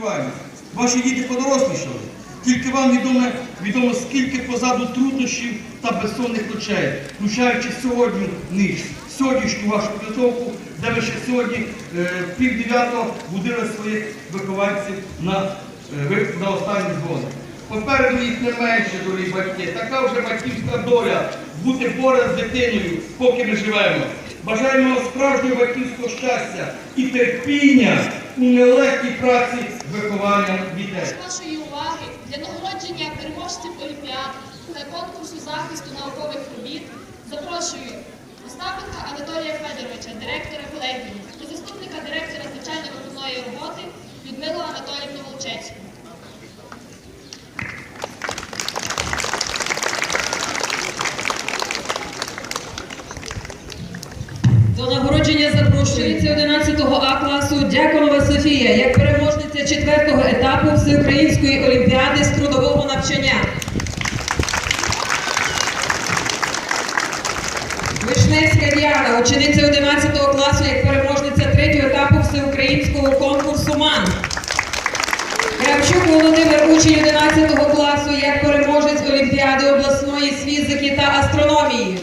сподіваємось. Ваші діти подорослішали. Тільки вам відомо, відомо скільки позаду труднощів та безсонних ночей, включаючи сьогодні ніч, сьогоднішню вашу підготовку, де ви ще сьогодні е, пів дев'ятого будили своїх вихованців на, е, на останній дзвоник. Попереду їх не менше, дорогі батьки. Така вже батьківська доля бути поряд з дитиною, поки ми живемо. Бажаємо справжнього батьківського щастя і терпіння у нелегкій праці виховання дітей. Вашої уваги для нагородження переможців Олімпіад та конкурсу захисту наукових робіт запрошую Остапенка Анатолія Федоровича, директора колегії, та заступника директора звичайно виховної роботи Людмилу Анатоліївну Волчецьку. Четвертого етапу Всеукраїнської олімпіади з трудового навчання. Вишневська Діана, учениця 11 класу як переможниця третього етапу всеукраїнського конкурсу МАН. Кравчук Володимир, учень 11 класу як переможець Олімпіади обласної з фізики та астрономії.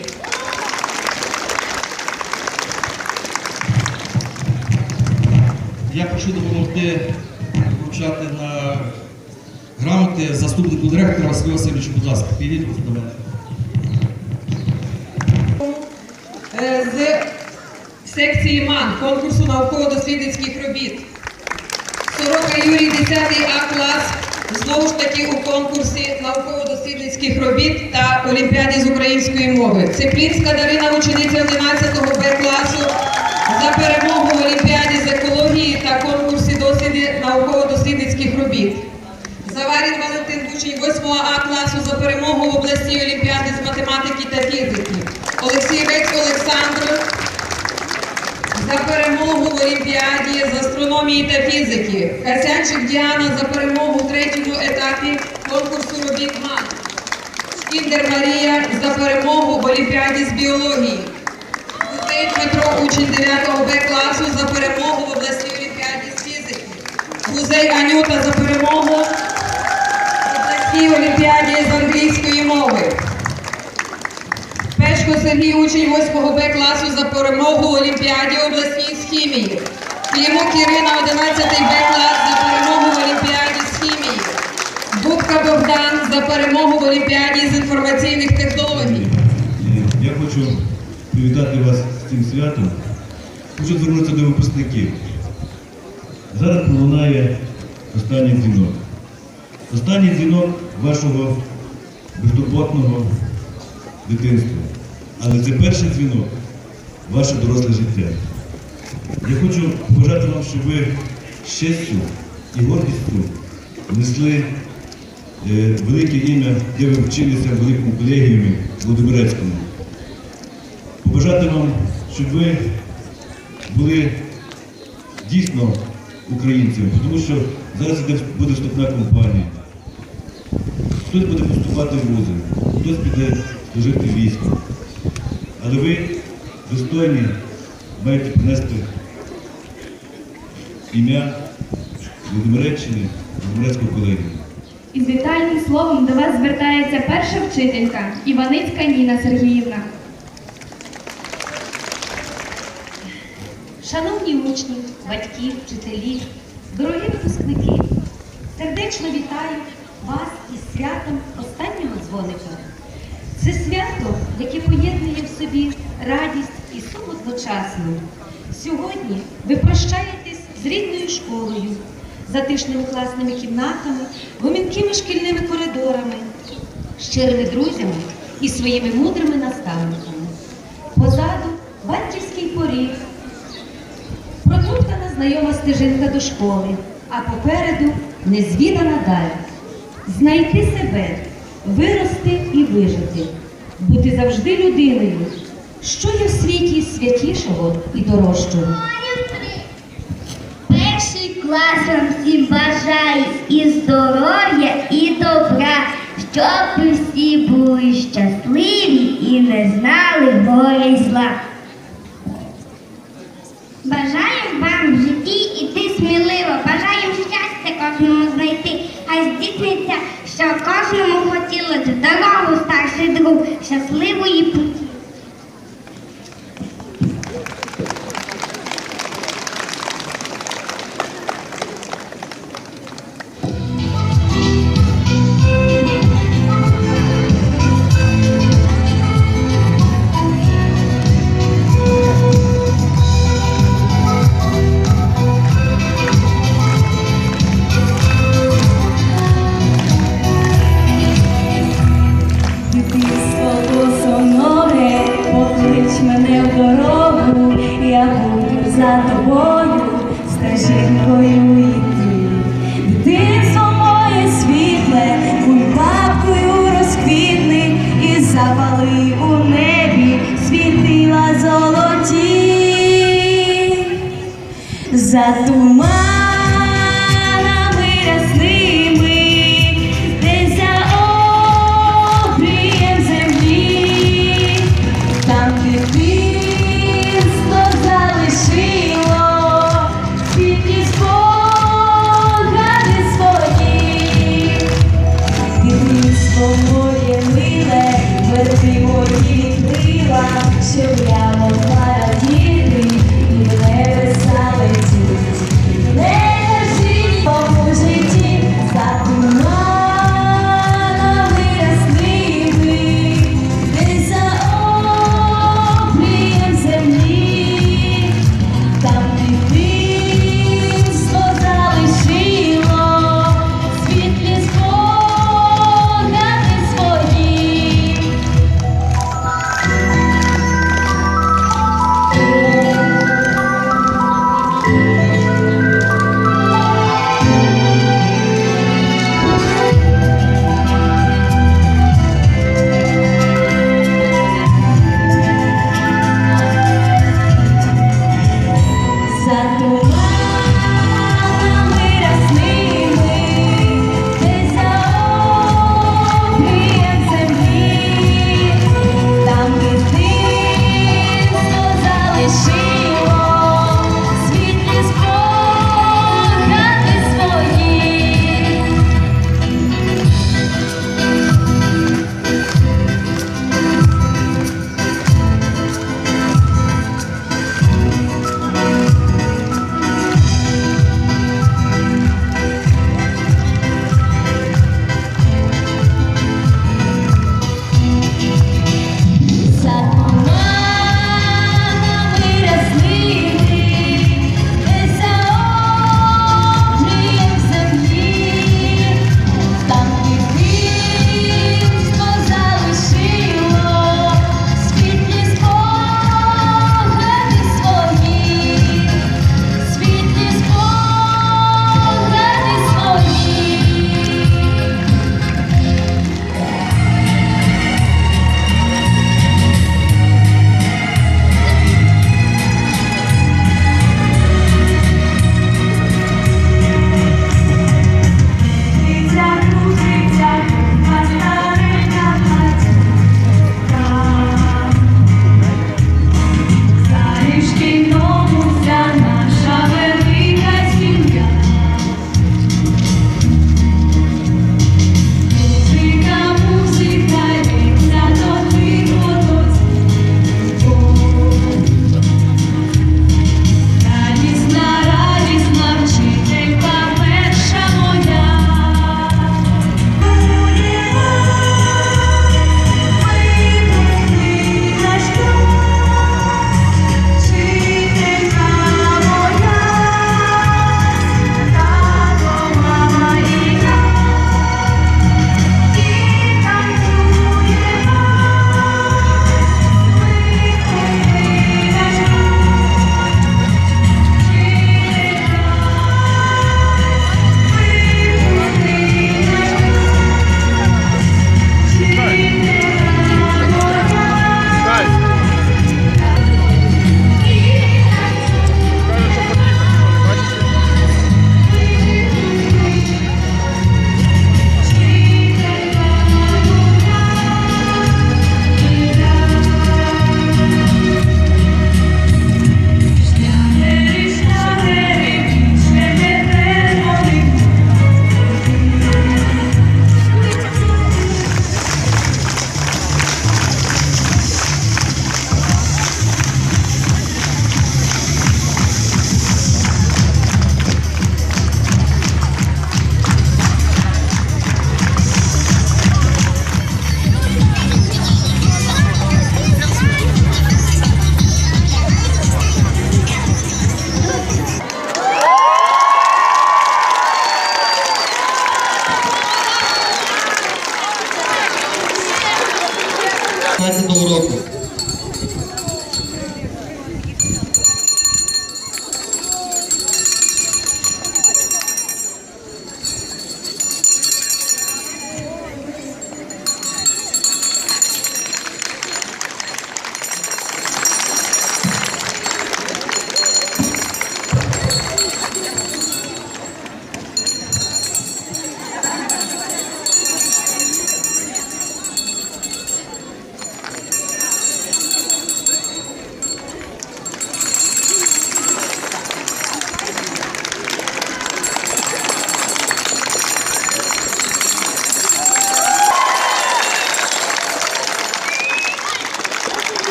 Я прошу допомогти вручати на грамоти заступнику директора Василю Васильовичу, будь ласка, підійдіть до мене. Е, з секції МАН конкурсу науково-дослідницьких робіт. Сорока Юрій 10 А клас. Знову ж таки у конкурсі науково-дослідницьких робіт та Олімпіаді з української мови. Цеплінська Дарина, учениця 11 Б класу за перемогу в Олімпіаді з екології та конкурсі досліди науково-дослідницьких робіт. Заварін Валентин учень 8 А класу за перемогу в обласній олімпіаді з математики та фізики. Олексій Вець Олександр за перемогу в олімпіаді з астрономії та фізики. Касянчик Діана за перемогу в третьому етапі конкурсу робіт МАН. Шкіндер Марія за перемогу в олімпіаді з біології. Дмитро, учень 9 Б класу за перемогу Гузей Анюта за перемогу обласній олімпіаді з англійської мови. Пешко Сергій, учень 8 Б класу за перемогу в олімпіаді обласній з хімії. Клімук Ірина, 11 Б клас за перемогу в олімпіаді з хімії. Бубка Богдан за перемогу в олімпіаді з інформаційних технологій. Я хочу привітати вас з цим святом. Хочу звернутися до випускників. Зараз пролунає останній дзвінок. Останній дзвінок вашого безтурботного дитинства. Але це перший дзвінок ваше доросле життя. Я хочу побажати вам, щоб ви з честю і гордістю несли е, велике ім'я, де ви вчилися в великому колегіумі Володимирецькому. Побажати вам, щоб ви були дійсно українцями, тому що зараз буде вступна кампанія. Хтось буде поступати в вузи, хтось піде служити війську. Але ви достойні маєте принести ім'я Володимиреччини, Володимирецького колегіуму. Із вітальним словом до вас звертається перша вчителька Іваницька Ніна Сергіївна. Шановні учні, батьки, вчителі, дорогі випускники, сердечно вітаю вас із святом останнього дзвоника. Це свято, яке поєднує в собі радість і сум одночасно. Сьогодні ви прощаєтесь з рідною школою, затишними класними кімнатами, гомінкими шкільними коридорами, щирими друзями і своїми мудрими наставниками. Позаду батьківський поріг, знайома стежинка до школи, а попереду незвідана даль. Знайти себе, вирости і вижити, бути завжди людиною. Що є в світі святішого і дорожчого? Перший клас вам всім бажає і здоров'я, і добра, щоб всі були щасливі і не знали горя й зла. Бажаємо вам в Exato, mãe.